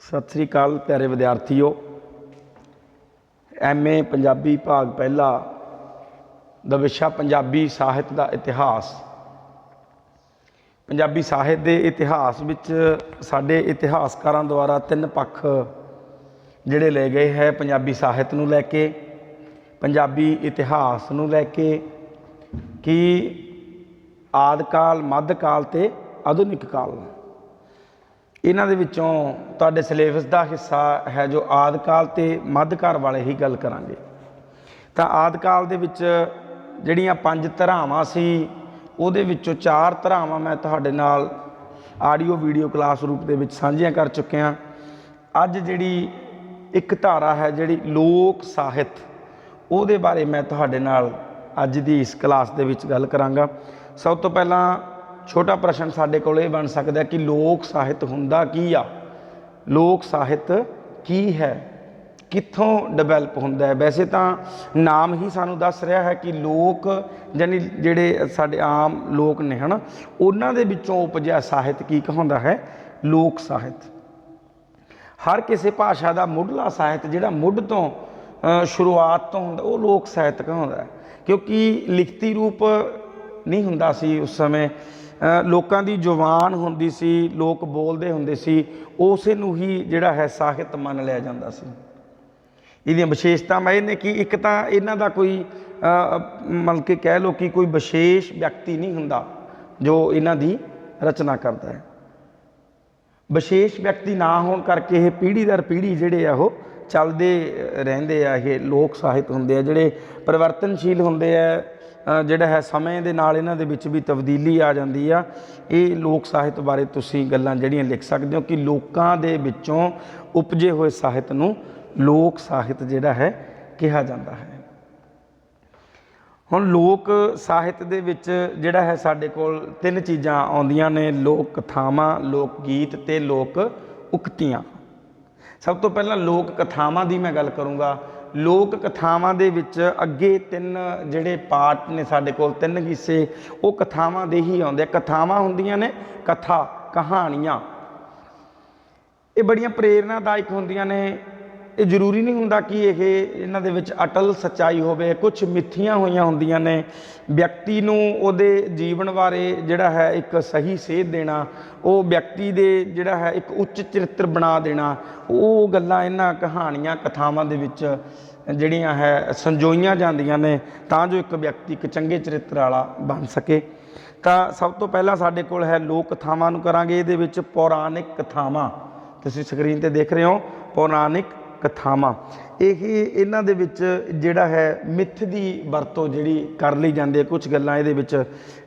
ਸਤਿ ਸ੍ਰੀ ਅਕਾਲ ਪਿਆਰੇ ਵਿਦਿਆਰਥੀਓ। ਐਮਏ ਪੰਜਾਬੀ ਭਾਗ ਪਹਿਲਾ, ਦਾ ਵਿਸ਼ਾ ਪੰਜਾਬੀ ਸਾਹਿਤ ਦਾ ਇਤਿਹਾਸ। ਪੰਜਾਬੀ ਸਾਹਿਤ ਦੇ ਇਤਿਹਾਸ ਵਿੱਚ ਸਾਡੇ ਇਤਿਹਾਸਕਾਰਾਂ ਦੁਆਰਾ ਤਿੰਨ ਪੱਖ ਜਿਹੜੇ ਲਏ ਗਏ ਹੈ, ਪੰਜਾਬੀ ਸਾਹਿਤ ਨੂੰ ਲੈ ਕੇ, ਪੰਜਾਬੀ ਇਤਿਹਾਸ ਨੂੰ ਲੈ ਕੇ, ਕਿ ਆਦਿ ਕਾਲ ਮੱਧ ਕਾਲ ਤੇ ਆਧੁਨਿਕ ਕਾਲ। ਇਹਨਾਂ ਦੇ ਵਿੱਚੋਂ ਤੁਹਾਡੇ ਸਿਲੇਬਸ ਦਾ ਹਿੱਸਾ ਹੈ ਜੋ ਆਦਿ ਕਾਲ ਤੇ ਮੱਧਕਾਲ ਵਾਲੇ ਹੀ ਗੱਲ ਕਰਾਂਗੇ। ਤਾਂ ਆਦਿ ਕਾਲ ਦੇ ਵਿੱਚ ਜਿਹੜੀਆਂ ਪੰਜ ਧਰਾਵਾਂ ਸੀ, ਉਹਦੇ ਵਿੱਚੋਂ ਚਾਰ ਧਰਾਵਾਂ ਮੈਂ ਤੁਹਾਡੇ ਨਾਲ ਆਡੀਓ ਵੀਡੀਓ ਕਲਾਸ ਰੂਪ ਦੇ ਵਿੱਚ ਸਾਂਝੀਆਂ ਕਰ ਚੁੱਕਿਆ ਅੱਜ ਜਿਹੜੀ ਇੱਕ ਧਾਰਾ ਹੈ ਜਿਹੜੀ ਲੋਕ ਸਾਹਿਤ, ਉਹਦੇ ਬਾਰੇ ਮੈਂ ਤੁਹਾਡੇ ਨਾਲ ਅੱਜ ਦੀ ਇਸ ਕਲਾਸ ਦੇ ਵਿੱਚ ਗੱਲ ਕਰਾਂਗਾ। ਸਭ ਤੋਂ ਪਹਿਲਾਂ ਛੋਟਾ ਪ੍ਰਸ਼ਨ ਸਾਡੇ ਕੋਲ ਇਹ ਬਣ ਸਕਦਾ ਕਿ ਲੋਕ ਸਾਹਿਤ ਹੁੰਦਾ ਕੀ ਆ? ਲੋਕ ਸਾਹਿਤ ਕੀ ਹੈ? ਕਿੱਥੋਂ ਡਿਵੈਲਪ ਹੁੰਦਾ ਹੈ? ਵੈਸੇ ਤਾਂ ਨਾਮ ਹੀ ਸਾਨੂੰ ਦੱਸ ਰਿਹਾ ਹੈ ਕਿ ਲੋਕ ਯਾਨੀ ਜਿਹੜੇ ਸਾਡੇ ਆਮ ਲੋਕ ਨੇ ਹਨਾ, ਉਹਨਾਂ ਦੇ ਵਿੱਚੋਂ ਉਪਜਿਆ ਸਾਹਿਤ ਕੀ ਕਹਾਉਂਦਾ ਹੈ? ਲੋਕ ਸਾਹਿਤ। ਹਰ ਕਿਸੇ ਭਾਸ਼ਾ ਦਾ ਮੁੱਢਲਾ ਸਾਹਿਤ ਜਿਹੜਾ ਮੁੱਢ ਤੋਂ ਸ਼ੁਰੂਆਤ ਤੋਂ ਹੁੰਦਾ, ਉਹ ਲੋਕ ਸਾਹਿਤ ਕਹਾਉਂਦਾ ਕਿਉਂਕਿ ਲਿਖਤੀ ਰੂਪ ਨਹੀਂ ਹੁੰਦਾ ਸੀ ਉਸ ਸਮੇਂ। ਲੋਕਾਂ ਦੀ ਜ਼ੁਬਾਨ ਹੁੰਦੀ ਸੀ, ਲੋਕ ਬੋਲਦੇ ਹੁੰਦੇ ਸੀ, ਉਸੇ ਨੂੰ ਹੀ ਜਿਹੜਾ ਹੈ ਸਾਹਿਤ ਮੰਨ ਲਿਆ ਜਾਂਦਾ ਸੀ। ਇਹਦੀਆਂ ਵਿਸ਼ੇਸ਼ਤਾਵਾਂ ਇਹ ਨੇ ਕਿ ਇੱਕ ਤਾਂ ਇਹਨਾਂ ਦਾ ਕੋਈ ਮਤਲਬ ਕਿ ਕਹਿ ਲਓ ਕਿ ਕੋਈ ਵਿਸ਼ੇਸ਼ ਵਿਅਕਤੀ ਨਹੀਂ ਹੁੰਦਾ ਜੋ ਇਹਨਾਂ ਦੀ ਰਚਨਾ ਕਰਦਾ ਹੈ। ਵਿਸ਼ੇਸ਼ ਵਿਅਕਤੀ ਨਾ ਹੋਣ ਕਰਕੇ ਇਹ ਪੀੜ੍ਹੀ ਦਰ ਪੀੜ੍ਹੀ ਜਿਹੜੇ ਆ ਉਹ ਚੱਲਦੇ ਰਹਿੰਦੇ ਆ, ਇਹ ਲੋਕ ਸਾਹਿਤ ਹੁੰਦੇ ਆ, ਜਿਹੜੇ ਪਰਿਵਰਤਨਸ਼ੀਲ ਹੁੰਦੇ ਆ ਜਿਹੜਾ ਹੈ ਸਮੇਂ ਦੇ ਨਾਲ ਇਹਨਾਂ ਦੇ ਵਿੱਚ ਵੀ ਤਬਦੀਲੀ ਆ ਜਾਂਦੀ ਆ। ਇਹ ਲੋਕ ਸਾਹਿਤ ਬਾਰੇ ਤੁਸੀਂ ਗੱਲਾਂ ਜਿਹੜੀਆਂ ਲਿਖ ਸਕਦੇ ਹੋ ਕਿ ਲੋਕਾਂ ਦੇ ਵਿੱਚੋਂ ਉਪਜੇ ਹੋਏ ਸਾਹਿਤ ਨੂੰ ਲੋਕ ਸਾਹਿਤ ਜਿਹੜਾ ਹੈ ਕਿਹਾ ਜਾਂਦਾ ਹੈ। ਹੁਣ ਲੋਕ ਸਾਹਿਤ ਦੇ ਵਿੱਚ ਜਿਹੜਾ ਹੈ ਸਾਡੇ ਕੋਲ ਤਿੰਨ ਚੀਜ਼ਾਂ ਆਉਂਦੀਆਂ ਨੇ, ਲੋਕ ਕਥਾਵਾਂ, ਲੋਕ ਗੀਤ ਤੇ ਲੋਕ ਉਕਤੀਆਂ। ਸਭ ਤੋਂ ਪਹਿਲਾਂ ਲੋਕ ਕਥਾਵਾਂ ਦੀ ਮੈਂ ਗੱਲ ਕਰੂੰਗਾ। ਲੋਕ ਕਥਾਵਾਂ ਦੇ ਵਿੱਚ ਅੱਗੇ ਤਿੰਨ ਜਿਹੜੇ ਪਾਰਟ ਨੇ ਸਾਡੇ ਕੋਲ, ਤਿੰਨ ਕਿੱਸੇ, ਉਹ ਕਥਾਵਾਂ ਦੇ ਹੀ ਆਉਂਦੇ ਆ। ਕਥਾਵਾਂ ਹੁੰਦੀਆਂ ਨੇ ਕਥਾ ਕਹਾਣੀਆਂ। ਇਹ ਬੜੀਆਂ ਪ੍ਰੇਰਨਾਦਾਇਕ ਹੁੰਦੀਆਂ ਨੇ। ਇਹ ਜ਼ਰੂਰੀ ਨਹੀਂ ਹੁੰਦਾ ਕਿ ਇਹ ਇਹਨਾਂ ਦੇ ਵਿੱਚ ਅਟਲ ਸੱਚਾਈ ਹੋਵੇ ਕੁਝ ਮਿੱਥੀਆਂ ਹੋਈਆਂ ਹੁੰਦੀਆਂ ਨੇ। ਵਿਅਕਤੀ ਨੂੰ ਉਹਦੇ ਜੀਵਨ ਬਾਰੇ ਜਿਹੜਾ ਹੈ ਇੱਕ ਸਹੀ ਸੇਧ ਦੇਣਾ, ਉਹ ਵਿਅਕਤੀ ਦੇ ਜਿਹੜਾ ਹੈ ਇੱਕ ਉੱਚ ਚਰਿੱਤਰ ਬਣਾ ਦੇਣਾ, ਉਹ ਗੱਲਾਂ ਇਹਨਾਂ ਕਹਾਣੀਆਂ, ਕਥਾਵਾਂ ਦੇ ਵਿੱਚ ਜਿਹੜੀਆਂ ਹੈ ਸੰਜੋਈਆਂ ਜਾਂਦੀਆਂ ਨੇ, ਤਾਂ ਜੋ ਇੱਕ ਵਿਅਕਤੀ ਇੱਕ ਚੰਗੇ ਚਰਿੱਤਰ ਵਾਲਾ ਬਣ ਸਕੇ। ਤਾਂ ਸਭ ਤੋਂ ਪਹਿਲਾਂ ਸਾਡੇ ਕੋਲ ਹੈ ਲੋਕ ਕਥਾਵਾਂ ਨੂੰ ਕਰਾਂਗੇ। ਇਹਦੇ ਵਿੱਚ ਪੌਰਾਣਿਕ ਕਥਾਵਾਂ, ਤੁਸੀਂ ਸਕਰੀਨ ਤੇ ਦੇਖ ਰਹੇ ਹੋ, ਪੌਰਾਣਿਕ ਕਥਾਵਾਂ। ਇਹ ਇਹਨਾਂ ਦੇ ਵਿੱਚ ਜਿਹੜਾ ਹੈ ਮਿੱਥ ਦੀ ਵਰਤੋਂ ਜਿਹੜੀ ਕਰ ਲਈ ਜਾਂਦੀ ਹੈ ਕੁਝ ਗੱਲਾਂ ਇਹਦੇ ਵਿੱਚ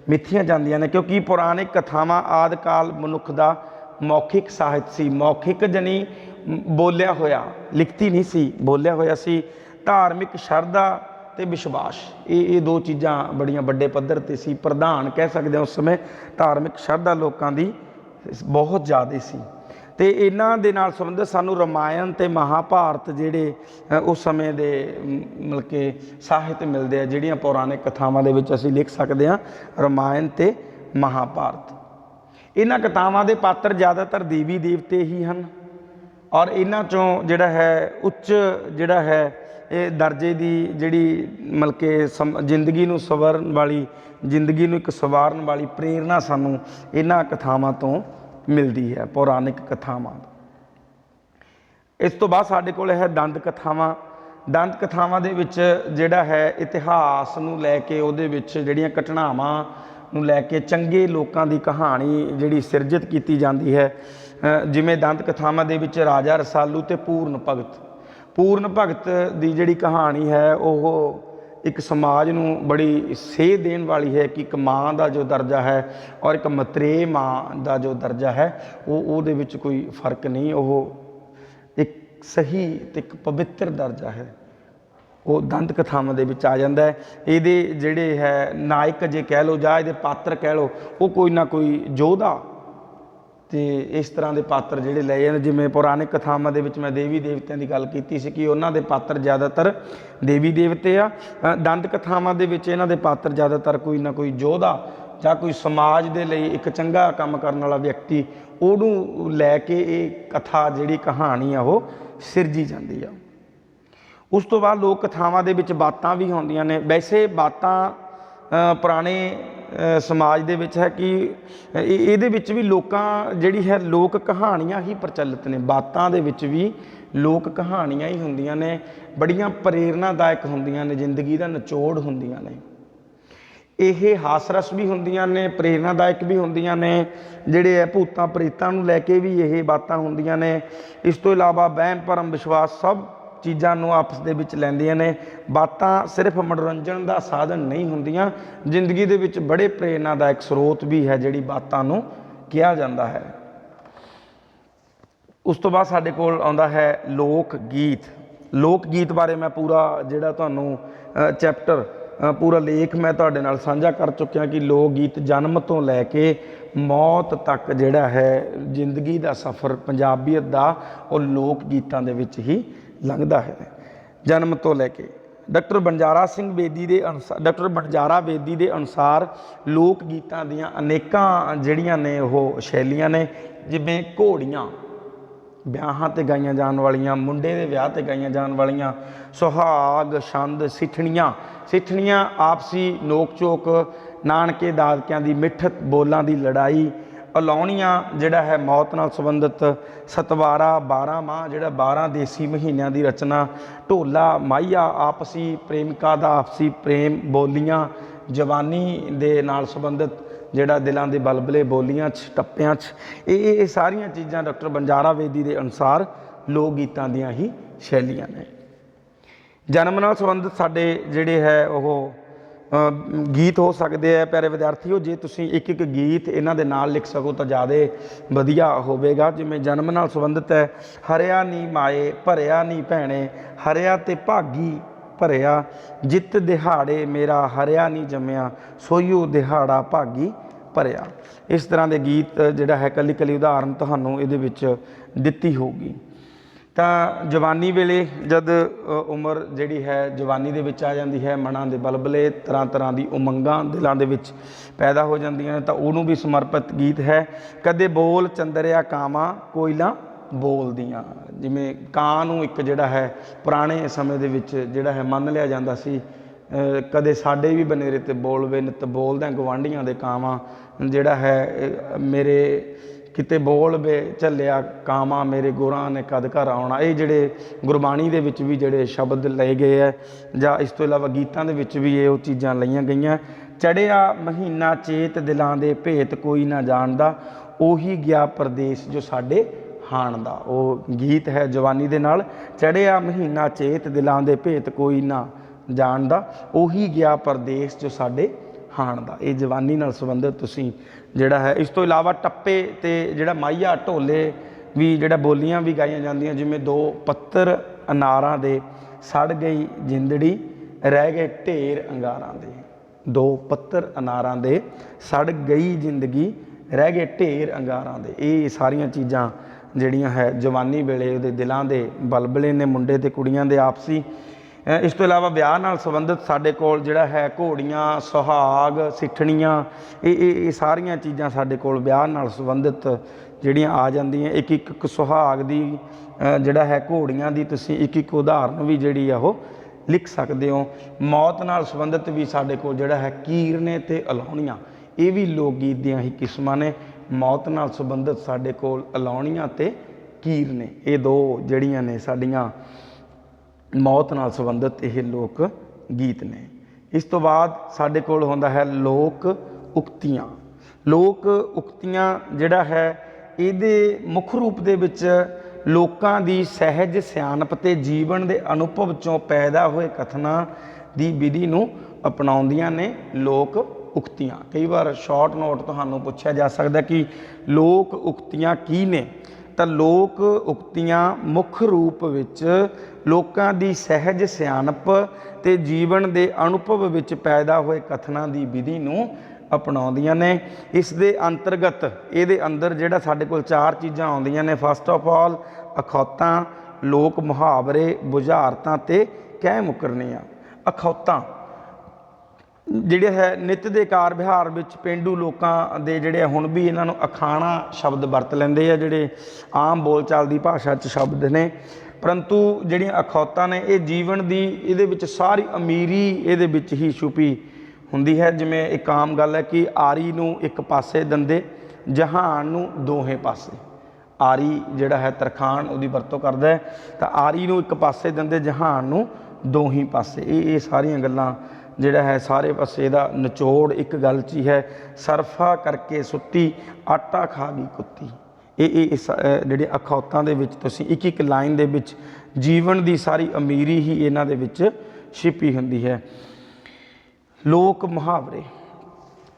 ਮਿੱਥੀਆਂ ਜਾਂਦੀਆਂ ਨੇ, ਕਿਉਂਕਿ ਪੁਰਾਣਿਕ ਕਥਾਵਾਂ ਆਦਿ ਕਾਲ ਮਨੁੱਖ ਦਾ ਮੌਖਿਕ ਸਾਹਿਤ ਸੀ। ਮੌਖਿਕ ਜਨੀ ਬੋਲਿਆ ਹੋਇਆ, ਲਿਖਤੀ ਨਹੀਂ ਸੀ, ਬੋਲਿਆ ਹੋਇਆ ਸੀ। ਧਾਰਮਿਕ ਸ਼ਰਧਾ ਤੇ ਵਿਸ਼ਵਾਸ, ਇਹ ਇਹ ਦੋ ਚੀਜ਼ਾਂ ਬੜੀਆਂ ਵੱਡੇ ਪੱਧਰ ਤੇ ਸੀ। ਪ੍ਰਧਾਨ ਕਹਿ ਸਕਦੇ ਹਾਂ ਉਸ ਸਮੇਂ ਧਾਰਮਿਕ ਸ਼ਰਧਾ ਲੋਕਾਂ ਦੀ ਬਹੁਤ ਜ਼ਿਆਦਾ ਸੀ। ਤੇ ਇਹਨਾਂ ਦੇ ਨਾਲ ਸੰਬੰਧਿਤ ਸਾਨੂੰ ਰਮਾਇਣ ਤੇ ਮਹਾਭਾਰਤ ਜਿਹੜੇ ਉਸ ਸਮੇਂ ਦੇ ਮ, ਕੇ ਸਾਹਿਤ ਮਿਲਦੇ ਆ ਜਿਹੜੀਆਂ ਪੌਰਾਣਿਕ ਕਥਾਵਾਂ ਦੇ ਵਿੱਚ ਅਸੀਂ ਲਿਖ ਸਕਦੇ ਹਾਂ ਰਮਾਇਣ ਤੇ ਮਹਾਭਾਰਤ। ਇਹਨਾਂ ਕਥਾਵਾਂ ਦੇ ਪਾਤਰ ਜ਼ਿਆਦਾਤਰ ਦੇਵੀ ਦੇਵਤੇ ਹੀ ਹਨ ਔਰ ਇਹਨਾਂ ਚੋਂ ਜਿਹੜਾ ਹੈ ਉੱਚ ਜਿਹੜਾ ਹੈ ਇਹ ਦਰਜੇ ਦੀ ਜਿਹੜੀ ਮਤਲਬ ਕਿ ਸਮ- ਜ਼ਿੰਦਗੀ ਨੂੰ ਸਵਰਨ ਵਾਲੀ ਜ਼ਿੰਦਗੀ ਨੂੰ ਇੱਕ ਸਵਾਰਨ ਵਾਲੀ ਪ੍ਰੇਰਣਾ ਸਾਨੂੰ ਇਹਨਾਂ ਕਥਾਵਾਂ ਤੋਂ ਮਿਲਦੀ ਹੈ ਪੌਰਾਣਿਕ ਕਥਾਵਾਂ ਇਸ ਤੋਂ ਬਾਅਦ ਸਾਡੇ ਕੋਲ ਹੈ ਦੰਦ ਕਥਾਵਾਂ ਦੰਦ ਕਥਾਵਾਂ ਦੇ ਵਿੱਚ ਜਿਹੜਾ ਹੈ ਇਤਿਹਾਸ ਨੂੰ ਲੈ ਕੇ ਉਹਦੇ ਵਿੱਚ ਜਿਹੜੀਆਂ ਘਟਨਾਵਾਂ ਨੂੰ ਲੈ ਕੇ ਚੰਗੇ ਲੋਕਾਂ ਦੀ ਕਹਾਣੀ ਜਿਹੜੀ ਸਿਰਜਿਤ ਕੀਤੀ ਜਾਂਦੀ ਹੈ ਜਿਵੇਂ ਦੰਦ ਕਥਾਵਾਂ ਦੇ ਵਿੱਚ ਰਾਜਾ ਰਸਾਲੂ ਤੇ ਪੂਰਨ ਭਗਤ। ਪੂਰਨ ਭਗਤ ਦੀ ਜਿਹੜੀ ਕਹਾਣੀ ਹੈ ਉਹ ਇੱਕ ਸਮਾਜ ਨੂੰ ਬੜੀ ਸੇਧ ਦੇਣ ਵਾਲੀ ਹੈ ਕਿ ਇੱਕ ਮਾਂ ਦਾ ਜੋ ਦਰਜਾ ਹੈ ਔਰ ਇੱਕ ਮਤਰੇ ਮਾਂ ਦਾ ਜੋ ਦਰਜਾ ਹੈ, ਉਹ ਉਹਦੇ ਵਿੱਚ ਕੋਈ ਫ਼ਰਕ ਨਹੀਂ, ਉਹ ਇੱਕ ਸਹੀ ਤੇ ਇੱਕ ਪਵਿੱਤਰ ਦਰਜਾ ਹੈ। ਉਹ ਦੰਦ ਕਥਾਵਾਂ ਦੇ ਵਿੱਚ ਆ ਜਾਂਦਾ ਹੈ। ਇਹਦੇ ਜਿਹੜੇ ਹੈ ਨਾਇਕ ਜੇ ਕਹਿ ਲਓ ਜਾਂ ਇਹਦੇ ਪਾਤਰ ਕਹਿ ਲਓ, ਉਹ ਕੋਈ ਨਾ ਕੋਈ ਯੋਧਾ ਤੇ ਇਸ ਤਰ੍ਹਾਂ ਦੇ ਪਾਤਰ ਜਿਹੜੇ ਲਏ ਜਾਂਦੇ ਜਿਵੇਂ ਪੁਰਾਣਿਕ ਕਥਾਵਾਂ ਦੇ ਵਿੱਚ ਮੈਂ ਦੇਵੀ ਦੇਵਤਿਆਂ ਦੀ ਗੱਲ ਕੀਤੀ ਸੀ ਕਿ ਉਹਨਾਂ ਦੇ ਪਾਤਰ ਜ਼ਿਆਦਾਤਰ ਦੇਵੀ ਦੇਵਤੇ ਆ। ਦੰਦ ਕਥਾਵਾਂ ਦੇ ਵਿੱਚ ਇਹਨਾਂ ਦੇ ਪਾਤਰ ਜ਼ਿਆਦਾਤਰ ਕੋਈ ਨਾ ਕੋਈ ਯੋਧਾ ਜਾਂ ਕੋਈ ਸਮਾਜ ਦੇ ਲਈ ਇੱਕ ਚੰਗਾ ਕੰਮ ਕਰਨ ਵਾਲਾ ਵਿਅਕਤੀ, ਉਹਨੂੰ ਲੈ ਕੇ ਇਹ ਕਥਾ ਜਿਹੜੀ ਕਹਾਣੀ ਆ, ਉਹ ਸਿਰਜੀ ਜਾਂਦੀ ਆ। ਉਸ ਤੋਂ ਬਾਅਦ ਲੋਕ ਕਥਾਵਾਂ ਦੇ ਵਿੱਚ ਬਾਤਾਂ ਵੀ ਹੁੰਦੀਆਂ ਨੇ। ਵੈਸੇ ਬਾਤਾਂ ਪੁਰਾਣੇ ਸਮਾਜ ਦੇ ਵਿੱਚ ਹੈ ਕਿ ਇਹਦੇ ਵਿੱਚ ਵੀ ਲੋਕਾਂ ਜਿਹੜੀ ਹੈ ਲੋਕ ਕਹਾਣੀਆਂ ਹੀ ਪ੍ਰਚਲਿਤ ਨੇ। ਬਾਤਾਂ ਦੇ ਵਿੱਚ ਵੀ ਲੋਕ ਕਹਾਣੀਆਂ ਹੀ ਹੁੰਦੀਆਂ ਨੇ। ਬੜੀਆਂ ਪ੍ਰੇਰਨਾਦਾਇਕ ਹੁੰਦੀਆਂ ਨੇ। ਜ਼ਿੰਦਗੀ ਦਾ ਨਿਚੋੜ ਹੁੰਦੀਆਂ ਨੇ। ਇਹ ਹਾਸਰਸ ਵੀ ਹੁੰਦੀਆਂ ਨੇ ਪ੍ਰੇਰਨਾਦਾਇਕ ਵੀ ਹੁੰਦੀਆਂ ਨੇ। ਜਿਹੜੇ ਹੈ ਭੂਤਾਂ ਪ੍ਰੇਤਾਂ ਨੂੰ ਲੈ ਕੇ ਵੀ ਇਹ ਬਾਤਾਂ ਹੁੰਦੀਆਂ ਨੇ। ਇਸ ਤੋਂ ਇਲਾਵਾ ਵਹਿਮ ਭਰਮ ਵਿਸ਼ਵਾਸ ਸਭ ਚੀਜ਼ਾਂ ਨੂੰ ਆਪਸ ਦੇ ਵਿੱਚ ਲੈਂਦੀਆਂ ਨੇ। ਬਾਤਾਂ ਸਿਰਫ ਮਨੋਰੰਜਨ ਦਾ ਸਾਧਨ ਨਹੀਂ ਹੁੰਦੀਆਂ। ਜ਼ਿੰਦਗੀ ਦੇ ਵਿੱਚ ਬੜੇ ਪ੍ਰੇਰਨਾਦਾਇਕ ਸਰੋਤ ਵੀ ਹੈ, ਜਿਹੜੀ ਬਾਤਾਂ ਨੂੰ ਕਿਹਾ ਜਾਂਦਾ ਹੈ। ਉਸ ਤੋਂ ਬਾਅਦ ਸਾਡੇ ਕੋਲ ਆਉਂਦਾ ਹੈ ਲੋਕ ਗੀਤ। ਲੋਕ ਗੀਤ ਬਾਰੇ ਮੈਂ ਪੂਰਾ ਜਿਹੜਾ ਤੁਹਾਨੂੰ ਚੈਪਟਰ ਪੂਰਾ ਲੇਖ ਮੈਂ ਤੁਹਾਡੇ ਨਾਲ ਸਾਂਝਾ ਕਰ ਚੁੱਕਿਆ ਕਿ ਲੋਕ ਗੀਤ ਜਨਮ ਤੋਂ ਲੈ ਕੇ ਮੌਤ ਤੱਕ ਜਿਹੜਾ ਹੈ, ਜ਼ਿੰਦਗੀ ਦਾ ਸਫ਼ਰ, ਪੰਜਾਬੀਅਤ ਦਾ, ਉਹ ਲੋਕ ਗੀਤਾਂ ਦੇ ਵਿੱਚ ਹੀ ਲੰਘਦਾ ਹੈ। ਜਨਮ ਤੋਂ ਲੈ ਕੇ ਡਾਕਟਰ ਬੰਜਾਰਾ ਸਿੰਘ ਬੇਦੀ ਦੇ ਅਨੁਸਾਰ, ਡਾਕਟਰ ਬੰਜਾਰਾ ਬੇਦੀ ਦੇ ਅਨੁਸਾਰ ਲੋਕ ਗੀਤਾਂ ਦੀਆਂ ਅਨੇਕਾਂ ਜਿਹੜੀਆਂ ਨੇ ਉਹ ਸ਼ੈਲੀਆਂ ਨੇ, ਜਿਵੇਂ ਘੋੜੀਆਂ, ਵਿਆਹਾਂ ਤੇ ਗਾਈਆਂ ਜਾਣ ਵਾਲੀਆਂ, ਮੁੰਡੇ ਦੇ ਵਿਆਹ ਤੇ ਗਾਈਆਂ ਜਾਣ ਵਾਲੀਆਂ, ਸੁਹਾਗ, ਛੰਦ, ਸਿੱਠਣੀਆਂ ਸਿੱਠਣੀਆਂ ਆਪਸੀ ਨੋਕ ਚੋਕ ਨਾਨਕੇ ਦਾਦਕਿਆਂ ਦੀ ਮਿੱਠਤ, ਬੋਲਾਂ ਦੀ ਲੜਾਈ ਅਲਾਉਣੀਆਂ ਜਿਹੜਾ ਹੈ ਮੌਤ ਨਾਲ ਸੰਬੰਧਿਤ ਸਤਵਾਰਾ 12 ਮਾਹ, ਜਿਹੜਾ 12 ਦੇਸੀ ਮਹੀਨਿਆਂ ਦੀ ਰਚਨਾ, ਢੋਲਾ ਮਾਈਆ ਆਪਸੀ ਪ੍ਰੇਮਿਕਾ ਦਾ ਆਪਸੀ ਪ੍ਰੇਮ, ਬੋਲੀਆਂ, ਜਵਾਨੀ ਦੇ ਨਾਲ ਸੰਬੰਧਿਤ ਜਿਹੜਾ ਦਿਲਾਂ ਦੇ ਬਲਬਲੇ, ਬੋਲੀਆਂ 'ਚ, ਟੱਪਿਆਂ 'ਚ ਇਹ ਇਹ ਸਾਰੀਆਂ ਚੀਜ਼ਾਂ ਡਾਕਟਰ ਬੰਜਾਰਾ ਵੇਦੀ ਦੇ ਅਨੁਸਾਰ ਲੋਕ ਗੀਤਾਂ ਦੀਆਂ ਹੀ ਸ਼ੈਲੀਆਂ ਨੇ। ਜਨਮ ਨਾਲ ਸੰਬੰਧਿਤ ਸਾਡੇ ਜਿਹੜੇ ਹੈ ਉਹ ਗੀਤ ਹੋ ਸਕਦੇ ਆ, ਪਿਆਰੇ ਵਿਦਿਆਰਥੀਓ, ਜੇ ਤੁਸੀਂ ਇੱਕ ਇੱਕ ਗੀਤ ਇਹਨਾਂ ਦੇ ਨਾਲ ਲਿਖ ਸਕੋ ਤਾਂ ਜ਼ਿਆਦਾ ਵਧੀਆ ਹੋਵੇਗਾ। ਜਿਵੇਂ ਜਨਮ ਨਾਲ ਸੰਬੰਧਿਤ ਹੈ, ਹਰਿਆ ਨੀ ਮਾਏ, ਭਰਿਆ ਨੀ ਭੈਣੇ, ਹਰਿਆ ਤੇ ਭਾਗੀ ਭਰਿਆ, ਜਿੱਤ ਦਿਹਾੜੇ ਮੇਰਾ ਹਰਿਆ ਨਹੀਂ ਜੰਮਿਆ, ਸੋਈਓ ਦਿਹਾੜਾ ਭਾਗੀ ਭਰਿਆ। ਇਸ ਤਰ੍ਹਾਂ ਦੇ ਗੀਤ ਜਿਹੜਾ ਹੈ ਕੱਲੀ ਕੱਲੀ ਉਦਾਹਰਨ ਤੁਹਾਨੂੰ ਇਹਦੇ ਵਿੱਚ ਦਿੱਤੀ ਹੋਊਗੀ। ਤਾਂ ਜਵਾਨੀ ਵੇਲੇ ਜਦ ਉਮਰ ਜਿਹੜੀ ਹੈ ਜਵਾਨੀ ਦੇ ਵਿੱਚ ਆ ਜਾਂਦੀ ਹੈ, ਮਨਾਂ ਦੇ ਬਲਬਲੇ ਤਰ੍ਹਾਂ ਤਰ੍ਹਾਂ ਦੀ ਉਮੰਗਾਂ ਦਿਲਾਂ ਦੇ ਵਿੱਚ ਪੈਦਾ ਹੋ ਜਾਂਦੀਆਂ ਨੇ, ਤਾਂ ਉਹਨੂੰ ਵੀ ਸਮਰਪਿਤ ਗੀਤ ਹੈ, ਕਦੇ ਬੋਲ ਚੰਦਰਿਆ ਕਾਵਾਂ, ਕੋਇਲਾਂ ਬੋਲਦੀਆਂ। ਜਿਵੇਂ ਕਾਂ ਨੂੰ ਇੱਕ ਜਿਹੜਾ ਹੈ, ਪੁਰਾਣੇ ਸਮੇਂ ਦੇ ਵਿੱਚ ਜਿਹੜਾ ਹੈ ਮੰਨ ਲਿਆ ਜਾਂਦਾ ਸੀ ਕਦੇ ਸਾਡੇ ਵੀ ਬਨੇਰੇ ਤੇ ਬੋਲਵੇ ਨਿਤ ਬੋਲਦਿਆਂ ਗਵਾਂਢੀਆਂ ਦੇ ਕਾਵਾਂ, ਜਿਹੜਾ ਹੈ ਮੇਰੇ ਕਿਤੇ ਬੋਲ ਬੇ ਝੱਲਿਆ ਕਾਵਾਂ ਮੇਰੇ ਗੁਰਾਂ ਨੇ ਕਦ ਘਰ ਆਉਣਾ। ਇਹ ਜਿਹੜੇ ਗੁਰਬਾਣੀ ਦੇ ਵਿੱਚ ਵੀ ਜਿਹੜੇ ਸ਼ਬਦ ਲਏ ਗਏ ਹੈ ਜਾਂ ਇਸ ਤੋਂ ਇਲਾਵਾ ਗੀਤਾਂ ਦੇ ਵਿੱਚ ਵੀ ਇਹ ਉਹ ਚੀਜ਼ਾਂ ਲਈਆਂ ਗਈਆਂ। ਚੜਿਆ ਮਹੀਨਾ ਚੇਤ ਦਿਲਾਂ ਦੇ ਭੇਤ ਕੋਈ ਨਾ ਜਾਣਦਾ, ਉਹੀ ਗਿਆ ਪਰਦੇਸ ਜੋ ਸਾਡੇ ਹਾਣ ਦਾ। ਉਹ ਗੀਤ ਹੈ ਜਵਾਨੀ ਦੇ ਨਾਲ, ਚੜਿਆ ਮਹੀਨਾ ਚੇਤ ਦਿਲਾਂ ਦੇ ਭੇਤ ਕੋਈ ਨਾ ਜਾਣਦਾ, ਉਹੀ ਗਿਆ ਪਰਦੇਸ ਜੋ ਸਾਡੇ ਖਾਣ ਦਾ, ਇਹ ਜਵਾਨੀ ਨਾਲ ਸੰਬੰਧਿਤ ਤੁਸੀਂ ਜਿਹੜਾ ਹੈ, ਇਸ ਤੋਂ ਇਲਾਵਾ ਟੱਪੇ ਤੇ ਜਿਹੜਾ ਮਾਈਆ ਢੋਲੇ ਵੀ ਜਿਹੜਾ ਬੋਲੀਆਂ ਵੀ ਗਾਈਆਂ ਜਾਂਦੀਆਂ, ਜਿਵੇਂ ਦੋ ਪੱਤਰ ਅਨਾਰਾਂ ਦੇ ਸੜ ਗਈ ਜਿੰਦੜੀ, ਰਹਿ ਗਏ ਢੇਰ ਅੰਗਾਰਾਂ ਦੇ। ਦੋ ਪੱਤਰ ਅਨਾਰਾਂ ਦੇ ਸੜ ਗਈ ਜ਼ਿੰਦਗੀ, ਰਹਿ ਗਏ ਢੇਰ ਅੰਗਾਰਾਂ ਦੇ। ਇਹ ਸਾਰੀਆਂ ਚੀਜ਼ਾਂ ਜਿਹੜੀਆਂ ਹੈ, ਜਵਾਨੀ ਵੇਲੇ ਉਹਦੇ ਦਿਲਾਂ ਦੇ ਬਲਬਲੇ ਨੇ, ਮੁੰਡੇ ਤੇ ਕੁੜੀਆਂ ਦੇ ਆਪਸੀ ਇਸ ਤੋਂ ਇਲਾਵਾ ਵਿਆਹ ਨਾਲ ਸੰਬੰਧਿਤ ਸਾਡੇ ਕੋਲ ਜਿਹੜਾ ਹੈ ਘੋੜੀਆਂ, ਸੁਹਾਗ, ਸਿੱਠਣੀਆਂ, ਇਹ ਇਹ ਸਾਰੀਆਂ ਚੀਜ਼ਾਂ ਸਾਡੇ ਕੋਲ ਵਿਆਹ ਨਾਲ ਸੰਬੰਧਿਤ ਜਿਹੜੀਆਂ ਆ ਜਾਂਦੀਆਂ। ਇੱਕ ਇੱਕ ਸੁਹਾਗ ਦੀ ਜਿਹੜਾ ਹੈ ਘੋੜੀਆਂ ਦੀ ਤੁਸੀਂ ਇੱਕ ਇੱਕ ਉਦਾਹਰਨ ਵੀ ਜਿਹੜੀ ਆ ਉਹ ਲਿਖ ਸਕਦੇ ਹੋ। ਮੌਤ ਨਾਲ ਸੰਬੰਧਿਤ ਵੀ ਸਾਡੇ ਕੋਲ ਜਿਹੜਾ ਹੈ ਕੀਰਨੇ ਤੇ ਅਲਾਉਣੀਆਂ ਇਹ ਵੀ ਲੋਕ ਗੀਤ ਦੀਆਂ ਹੀ ਕਿਸਮਾਂ ਨੇ। ਮੌਤ ਨਾਲ ਸੰਬੰਧਿਤ ਸਾਡੇ ਕੋਲ ਅਲਾਉਣੀਆਂ ਤੇ ਕੀਰ ਨੇ। ਇਹ ਦੋ ਜਿਹੜੀਆਂ ਨੇ ਸਾਡੀਆਂ ਮੌਤ ਨਾਲ ਸੰਬੰਧਿਤ ਇਹ ਲੋਕ ਗੀਤ ਨੇ। ਇਸ ਤੋਂ ਬਾਅਦ ਸਾਡੇ ਕੋਲ ਹੁੰਦਾ ਹੈ ਲੋਕ ਉਕਤੀਆਂ। ਲੋਕ ਉਕਤੀਆਂ ਜਿਹੜਾ ਹੈ, ਇਹਦੇ ਮੁੱਖ ਰੂਪ ਦੇ ਵਿੱਚ ਲੋਕਾਂ ਦੀ ਸਹਿਜ ਸਿਆਣਪ ਤੇ ਜੀਵਨ ਦੇ ਅਨੁਭਵ ਚੋਂ ਪੈਦਾ ਹੋਏ ਕਥਨਾਂ ਦੀ ਵਿਧੀ ਨੂੰ ਅਪਣਾਉਂਦੀਆਂ ਨੇ ਲੋਕ ਉਕਤੀਆਂ। ਕਈ ਵਾਰ ਸ਼ਾਰਟ ਨੋਟ ਤੁਹਾਨੂੰ ਪੁੱਛਿਆ ਜਾ ਸਕਦਾ ਕਿ ਲੋਕ ਉਕਤੀਆਂ ਕੀ ਨੇ? ਤਾਂ ਲੋਕ ਉਕਤੀਆਂ ਮੁੱਖ ਰੂਪ ਵਿੱਚ ਲੋਕਾਂ ਦੀ ਸਹਿਜ ਸਿਆਣਪ ਤੇ ਜੀਵਨ ਦੇ ਅਨੁਭਵ ਵਿੱਚ ਪੈਦਾ ਹੋਏ ਕਥਨਾਂ ਦੀ ਵਿਧੀ ਨੂੰ ਅਪਣਾਉਂਦੀਆਂ ਨੇ। ਇਸ ਦੇ ਅੰਤਰਗਤ ਇਹਦੇ ਅੰਦਰ ਜਿਹੜਾ ਸਾਡੇ ਕੋਲ ਚਾਰ ਚੀਜ਼ਾਂ ਆਉਂਦੀਆਂ ਨੇ ਫਸਟ ਆਫ ਆਲ ਅਖੌਤਾਂ, ਲੋਕ ਮੁਹਾਵਰੇ, ਬੁਝਾਰਤਾਂ ਤੇ ਕਹਿ ਮੁਕਰਨੀਆਂ। ਅਖੌਤਾਂ ਜਿਹੜੇ ਹੈ ਨਿਤ ਦੇ ਕਾਰ ਵਿਹਾਰ ਵਿੱਚ ਪਿੰਡੂ ਲੋਕਾਂ ਦੇ ਜਿਹੜੇ ਹੁਣ ਵੀ ਇਹਨਾਂ ਨੂੰ ਅਖਾਣਾ ਸ਼ਬਦ ਵਰਤ ਲੈਂਦੇ ਆ, ਜਿਹੜੇ ਆਮ ਬੋਲਚਾਲ ਦੀ ਭਾਸ਼ਾ 'ਚ ਸ਼ਬਦ ਨੇ। ਪਰੰਤੂ ਜਿਹੜੀਆਂ ਅਖੌਤਾਂ ਨੇ, ਇਹ ਜੀਵਨ ਦੀ, ਇਹਦੇ ਵਿੱਚ ਸਾਰੀ ਅਮੀਰੀ ਇਹਦੇ ਵਿੱਚ ਹੀ ਛੁਪੀ ਹੁੰਦੀ ਹੈ। ਜਿਵੇਂ ਇੱਕ ਆਮ ਗੱਲ ਹੈ ਕਿ ਆਰੀ ਨੂੰ ਇੱਕ ਪਾਸੇ ਦੰਦੇ, ਜਹਾਨ ਨੂੰ ਦੋਹੇ ਪਾਸੇ। ਆਰੀ ਜਿਹੜਾ ਹੈ ਤਰਖਾਣ, ਉਹਦੀ ਵਰਤੋਂ ਕਰਦਾ ਹੈ। ਤਾਂ ਆਰੀ ਨੂੰ ਇੱਕ ਪਾਸੇ ਦਿੰਦੇ, ਜਹਾਨ ਨੂੰ ਦੋਹੀ ਪਾਸੇ। ਇਹ ਇਹ ਸਾਰੀਆਂ ਗੱਲਾਂ ਜਿਹੜਾ ਹੈ ਸਾਰੇ ਪਾਸੇ ਇਹਦਾ ਨਿਚੋੜ ਇੱਕ ਗੱਲ 'ਚ ਹੀ ਹੈ ਸਰਫਾ ਕਰਕੇ ਸੁੱਤੀ ਆਟਾ ਖਾ ਗਈ ਕੁੱਤੀ। ਇਹ ਇਹ ਇਸ, ਜਿਹੜੇ ਅਖੌਤਾਂ ਦੇ ਵਿੱਚ ਤੁਸੀਂ ਇੱਕ ਇੱਕ ਲਾਈਨ ਦੇ ਵਿੱਚ ਜੀਵਨ ਦੀ ਸਾਰੀ ਅਮੀਰੀ ਹੀ ਇਹਨਾਂ ਦੇ ਵਿੱਚ ਛਿਪੀ ਹੁੰਦੀ ਹੈ। ਲੋਕ ਮੁਹਾਵਰੇ।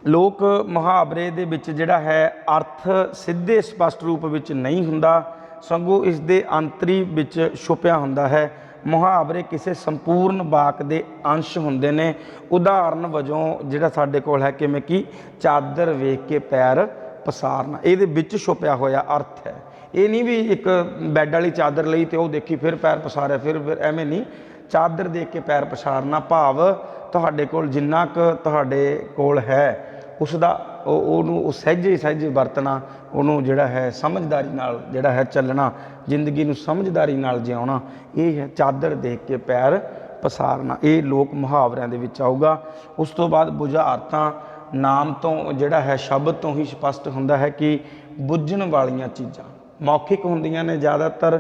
ਲੋਕ ਮੁਹਾਵਰੇ ਦੇ ਵਿੱਚ ਜਿਹੜਾ ਹੈ ਅਰਥ ਸਿੱਧੇ ਸਪਸ਼ਟ ਰੂਪ ਵਿੱਚ ਨਹੀਂ ਹੁੰਦਾ ਸਗੋਂ ਇਸ ਦੇ ਅੰਤਰੀ ਵਿੱਚ ਛੁਪਿਆ ਹੁੰਦਾ ਹੈ। ਮੁਹਾਵਰੇ ਕਿਸੇ ਸੰਪੂਰਨ ਵਾਕ ਦੇ ਅੰਸ਼ ਹੁੰਦੇ ਨੇ। ਉਦਾਹਰਨ ਵਜੋਂ ਜਿਹੜਾ ਸਾਡੇ ਕੋਲ ਹੈ ਕਿਵੇਂ ਕਿ ਚਾਦਰ ਵੇਖ ਕੇ ਪੈਰ ਪਸਾਰਨਾ। ਇਹਦੇ ਵਿੱਚ ਛੁਪਿਆ ਹੋਇਆ ਅਰਥ ਹੈ। ਇਹ ਨਹੀਂ ਵੀ ਇੱਕ ਬੈੱਡ ਵਾਲੀ ਚਾਦਰ ਲਈ ਤੇ ਉਹ ਦੇਖੀ ਫਿਰ ਪੈਰ ਪਸਾਰਿਆ, ਫਿਰ ਫਿਰ ਐਵੇਂ ਨਹੀਂ। ਚਾਦਰ ਦੇਖ ਕੇ ਪੈਰ ਪਸਾਰਨਾ ਭਾਵ ਤੁਹਾਡੇ ਕੋਲ ਜਿੰਨਾ ਕੁ ਤੁਹਾਡੇ ਕੋਲ ਹੈ ਉਸ ਦਾ ਉਹ ਉਹਨੂੰ ਉਹ ਸਹਿਜੇ ਸਹਿਜੇ ਵਰਤਣਾ, ਉਹਨੂੰ ਜਿਹੜਾ ਹੈ ਸਮਝਦਾਰੀ ਨਾਲ ਜਿਹੜਾ ਹੈ ਚੱਲਣਾ। ਜ਼ਿੰਦਗੀ ਨੂੰ ਸਮਝਦਾਰੀ ਨਾਲ ਜਿਉਣਾ, ਇਹ ਹੈ ਚਾਦਰ ਦੇਖ ਕੇ ਪੈਰ ਪਸਾਰਨਾ। ਇਹ ਲੋਕ ਮੁਹਾਵਰਿਆਂ ਦੇ ਵਿੱਚ ਆਊਗਾ। ਉਸ ਤੋਂ ਬਾਅਦ ਬੁਝਾਰਤਾਂ, ਨਾਮ ਤੋਂ ਜਿਹੜਾ ਹੈ, ਸ਼ਬਦ ਤੋਂ ਹੀ ਸਪਸ਼ਟ ਹੁੰਦਾ ਹੈ ਕਿ ਬੁੱਝਣ ਵਾਲੀਆਂ ਚੀਜ਼ਾਂ। ਮੌਖਿਕ ਹੁੰਦੀਆਂ ਨੇ ਜ਼ਿਆਦਾਤਰ।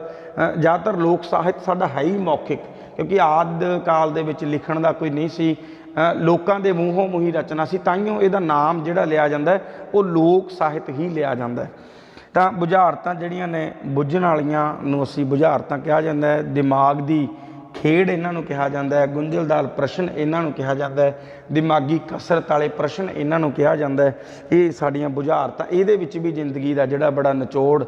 ਜ਼ਿਆਦਾਤਰ ਲੋਕ ਸਾਹਿਤ ਸਾਡਾ ਹੈ ਹੀ ਮੌਖਿਕ, ਕਿਉਂਕਿ ਆਦ ਕਾਲ ਦੇ ਵਿੱਚ ਲਿਖਣ ਦਾ ਕੋਈ ਨਹੀਂ ਸੀ। ਲੋਕਾਂ ਦੇ ਮੂੰਹੋਂ ਮੂੰਹੀ ਰਚਨਾ ਸੀ ਤਾਈਓ ਇਹਦਾ ਨਾਮ ਜਿਹੜਾ ਲਿਆ ਜਾਂਦਾ ਉਹ ਲੋਕ ਸਾਹਿਤ ਹੀ ਲਿਆ ਜਾਂਦਾ ਹੈ। ਤਾਂ ਬੁਝਾਰਤਾਂ ਜਿਹੜੀਆਂ ਨੇ, ਬੁੱਝਣ ਵਾਲੀਆਂ ਨੂੰ ਅਸੀਂ ਬੁਝਾਰਤਾਂ ਕਿਹਾ ਜਾਂਦਾ ਹੈ। ਦਿਮਾਗ ਦੀ ਖੇਡ ਇਹਨਾਂ ਨੂੰ ਕਿਹਾ ਜਾਂਦਾ ਹੈ। ਗੁੰਝਲਦਾਰ ਪ੍ਰਸ਼ਨ ਇਹਨਾਂ ਨੂੰ ਕਿਹਾ ਜਾਂਦਾ ਹੈ। ਦਿਮਾਗੀ ਕਸਰਤ ਵਾਲੇ ਪ੍ਰਸ਼ਨ ਇਹਨਾਂ ਨੂੰ ਕਿਹਾ ਜਾਂਦਾ ਹੈ। ਇਹ ਸਾਡੀਆਂ ਬੁਝਾਰਤਾਂ, ਇਹਦੇ ਵਿੱਚ ਵੀ ਜ਼ਿੰਦਗੀ ਦਾ ਜਿਹੜਾ ਬੜਾ ਨਿਚੋੜ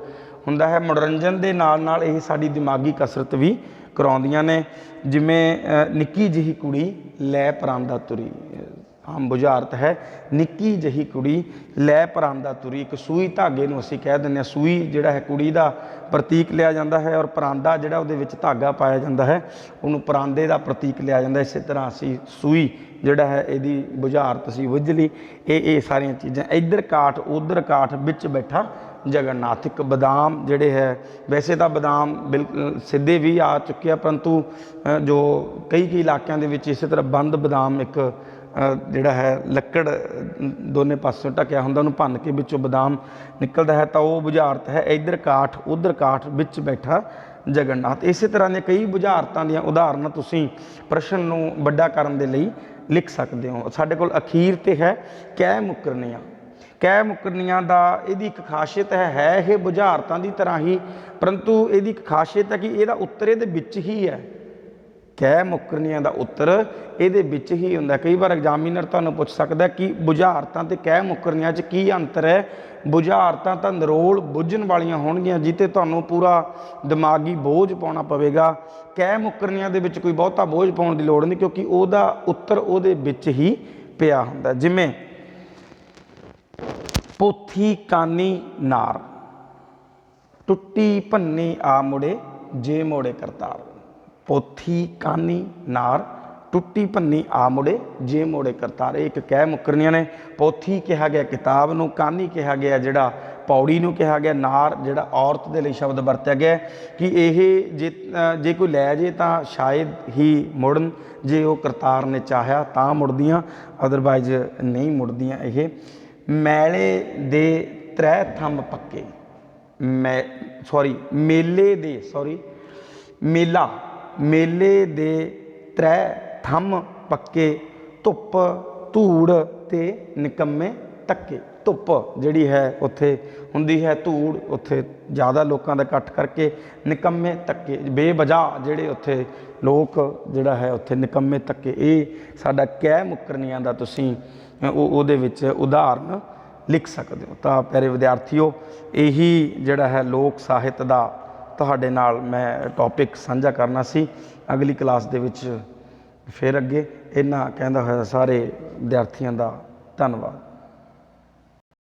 ਹੁੰਦਾ ਹੈ। ਮਨੋਰੰਜਨ ਦੇ ਨਾਲ ਨਾਲ ਇਹ ਸਾਡੀ ਦਿਮਾਗੀ ਕਸਰਤ ਵੀ ਕਰਾਉਂਦੀਆਂ ਨੇ। ਜਿਵੇਂ ਨਿੱਕੀ ਜਿਹੀ ਕੁੜੀ ਲੈ ਪਰਾਂਦਾ ਤੁਰੀ ਆਮ ਬੁਝਾਰਤ ਹੈ। ਨਿੱਕੀ ਜਿਹੀ ਕੁੜੀ ਲੈ ਪਰਾਂਦਾ ਤੁਰੀ, ਇੱਕ ਸੂਈ ਧਾਗੇ ਨੂੰ ਅਸੀਂ ਕਹਿ ਦਿੰਦੇ ਹਾਂ, ਸੂਈ ਜਿਹੜਾ ਹੈ ਕੁੜੀ ਦਾ ਪ੍ਰਤੀਕ ਲਿਆ ਜਾਂਦਾ ਹੈ ਔਰ ਪਰਾਂਦਾ ਜਿਹੜਾ ਉਹਦੇ ਵਿੱਚ ਧਾਗਾ ਪਾਇਆ ਜਾਂਦਾ ਹੈ, ਉਹਨੂੰ ਪਰਾਂਦੇ ਦਾ ਪ੍ਰਤੀਕ ਲਿਆ ਜਾਂਦਾ ਇਸੇ ਤਰ੍ਹਾਂ ਅਸੀਂ ਸੂਈ ਜਿਹੜਾ ਹੈ ਇਹਦੀ ਬੁਝਾਰਤ ਸੀ ਬੁੱਝ ਲਈ। ਇਹ ਇਹ ਸਾਰੀਆਂ ਚੀਜ਼ਾਂ। ਇੱਧਰ ਕਾਠ, ਉੱਧਰ ਕਾਠ ਵਿੱਚ ਬੈਠਾ ਜਗਨਨਾਥ। ਇੱਕ ਬਦਾਮ ਜਿਹੜੇ ਹੈ, ਵੈਸੇ ਤਾਂ ਬਦਾਮ ਬਿਲਕੁਲ ਸਿੱਧੇ ਵੀ ਆ ਚੁੱਕੇ ਆ, ਪਰੰਤੂ ਜੋ ਕਈ ਕਈ ਇਲਾਕਿਆਂ ਦੇ ਵਿੱਚ ਇਸੇ ਤਰ੍ਹਾਂ ਬੰਦ ਬਦਾਮ ਇੱਕ ਜਿਹੜਾ ਹੈ, ਲੱਕੜ ਦੋਨੇ ਪਾਸਿਓਂ ਢਕਿਆ ਹੁੰਦਾ, ਉਹਨੂੰ ਭੰਨ ਕੇ ਵਿੱਚੋਂ ਬਦਾਮ ਨਿਕਲਦਾ ਹੈ, ਤਾਂ ਉਹ ਬੁਝਾਰਤ ਹੈ, ਇੱਧਰ ਕਾਠ, ਉੱਧਰ ਕਾਠ ਵਿੱਚ ਬੈਠਾ ਜਗਨਨਾਥ। ਇਸੇ ਤਰ੍ਹਾਂ ਦੀਆਂ ਕਈ ਬੁਝਾਰਤਾਂ ਦੀਆਂ ਉਦਾਹਰਨਾਂ ਤੁਸੀਂ ਪ੍ਰਸ਼ਨ ਨੂੰ ਵੱਡਾ ਕਰਨ ਦੇ ਲਈ ਲਿਖ ਸਕਦੇ ਹੋ। ਸਾਡੇ ਕੋਲ ਅਖੀਰ ਤੇ ਹੈ ਕਹਿ ਮੁਕਰਨੀਆਂ। ਕਹਿ ਮੁਕਰਨੀਆਂ ਦਾ ਇਹਦੀ ਇੱਕ ਖਾਸੀਅਤ ਹੈ ਹੈ ਇਹ ਬੁਝਾਰਤਾਂ ਦੀ ਤਰ੍ਹਾਂ ਹੀ, ਪਰੰਤੂ ਇਹਦੀ ਇੱਕ ਖਾਸੀਅਤ ਹੈ ਕਿ ਇਹਦਾ ਉੱਤਰ ਇਹਦੇ ਵਿੱਚ ਹੀ ਹੈ। ਕਹਿ ਮੁਕਰਨੀਆਂ ਦਾ ਉੱਤਰ ਇਹਦੇ ਵਿੱਚ ਹੀ ਹੁੰਦਾ। ਕਈ ਵਾਰ ਐਗਜ਼ਾਮੀਨਰ ਤੁਹਾਨੂੰ ਪੁੱਛ ਸਕਦਾ ਕਿ ਬੁਝਾਰਤਾਂ ਤੇ ਕਹਿ ਮੁਕਰਨੀਆਂ 'ਚ ਕੀ ਅੰਤਰ ਹੈ? ਬੁਝਾਰਤਾਂ ਤਾਂ ਨਰੋਲ ਬੁੱਝਣ ਵਾਲੀਆਂ ਹੋਣਗੀਆਂ ਜਿੱਤੇ ਤੁਹਾਨੂੰ ਪੂਰਾ ਦਿਮਾਗੀ ਬੋਝ ਪਾਉਣਾ ਪਵੇਗਾ। ਕਹਿ ਮੁਕਰਨੀਆਂ ਦੇ ਵਿੱਚ ਕੋਈ ਬਹੁਤਾ ਬੋਝ ਪਾਉਣ ਦੀ ਲੋੜ ਨਹੀਂ ਕਿਉਂਕਿ ਉਹਦਾ ਉੱਤਰ ਉਹਦੇ ਵਿੱਚ ਹੀ ਪਿਆ ਹੁੰਦਾ। ਜਿਵੇਂ ਪੋਥੀ ਕਾਨੀ ਨਾਰ, ਟੁੱਟੀ ਭੰਨੀ ਆ ਮੁੜੇ, ਜੇ ਮੋੜੇ ਕਰਤਾਰ। ਪੋਥੀ ਕਾਨੀ ਨਾਰ ਟੁੱਟੀ ਭੰਨੀ ਆ ਮੁੜੇ, ਜੇ ਮੋੜੇ ਕਰਤਾਰ ਇਹ ਇੱਕ ਕਹਿ ਮੁਕਰਨੀਆਂ ਨੇ। ਪੋਥੀ ਕਿਹਾ ਗਿਆ ਕਿਤਾਬ ਨੂੰ, ਕਾਨੀ ਕਿਹਾ ਗਿਆ ਜਿਹੜਾ ਪੌੜੀ ਨੂੰ ਕਿਹਾ ਗਿਆ, ਨਾਰ ਜਿਹੜਾ ਔਰਤ ਦੇ ਲਈ ਸ਼ਬਦ ਵਰਤਿਆ ਗਿਆ ਕਿ ਇਹ ਜੇ ਜੇ ਕੋਈ ਲੈ ਜੇ ਤਾਂ ਸ਼ਾਇਦ ਹੀ ਮੁੜਨ, ਜੇ ਉਹ ਕਰਤਾਰ ਨੇ ਚਾਹਿਆ ਤਾਂ ਮੁੜਦੀਆਂ ਅਦਰਵਾਈਜ਼ ਨਹੀਂ ਮੁੜਦੀਆਂ ਇਹ। ਮੈਲੇ ਦੇ ਤ੍ਰੈ ਥੰਮ ਪੱਕੇ, ਮੈਂ ਸੌਰੀ ਮੇਲੇ ਦੇ ਸੌਰੀ ਮੇਲਾ। ਮੇਲੇ ਦੇ ਤ੍ਰੈ ਥੰਮ ਪੱਕੇ, ਧੁੱਪ, ਧੂੜ ਤੇ ਨਿਕੰਮੇ ਧੱਕੇ। ਧੁੱਪ ਜਿਹੜੀ ਹੈ ਉੱਥੇ ਹੁੰਦੀ ਹੈ, ਧੂੜ ਉੱਥੇ ਜ਼ਿਆਦਾ ਲੋਕਾਂ ਦਾ ਇਕੱਠ ਕਰਕੇ ਨਿਕੰਮੇ ਧੱਕੇ ਬੇਵਜਾ ਜਿਹੜੇ ਉੱਥੇ ਲੋਕ ਜਿਹੜਾ ਹੈ ਉੱਥੇ ਨਿਕੰਮੇ ਧੱਕੇ। ਇਹ ਸਾਡਾ ਕਹਿ ਮੁਕਰਨੀਆਂ ਦਾ ਤੁਸੀਂ ਉਹ ਉਹਦੇ ਵਿੱਚ ਉਦਾਹਰਨ ਲਿਖ ਸਕਦੇ ਹੋ। ਤਾਂ ਪਿਆਰੇ ਵਿਦਿਆਰਥੀਓ, ਇਹੀ ਜਿਹੜਾ ਹੈ ਲੋਕ ਸਾਹਿਤ ਦਾ ਤੁਹਾਡੇ ਨਾਲ ਮੈਂ ਟੌਪਿਕ ਸਾਂਝਾ ਕਰਨਾ ਸੀ। ਅਗਲੀ ਕਲਾਸ ਦੇ ਵਿੱਚ ਫਿਰ ਅੱਗੇ। ਇਹਨਾਂ ਕਹਿੰਦਾ ਹੋਇਆ ਸਾਰੇ ਵਿਦਿਆਰਥੀਆਂ ਦਾ ਧੰਨਵਾਦ।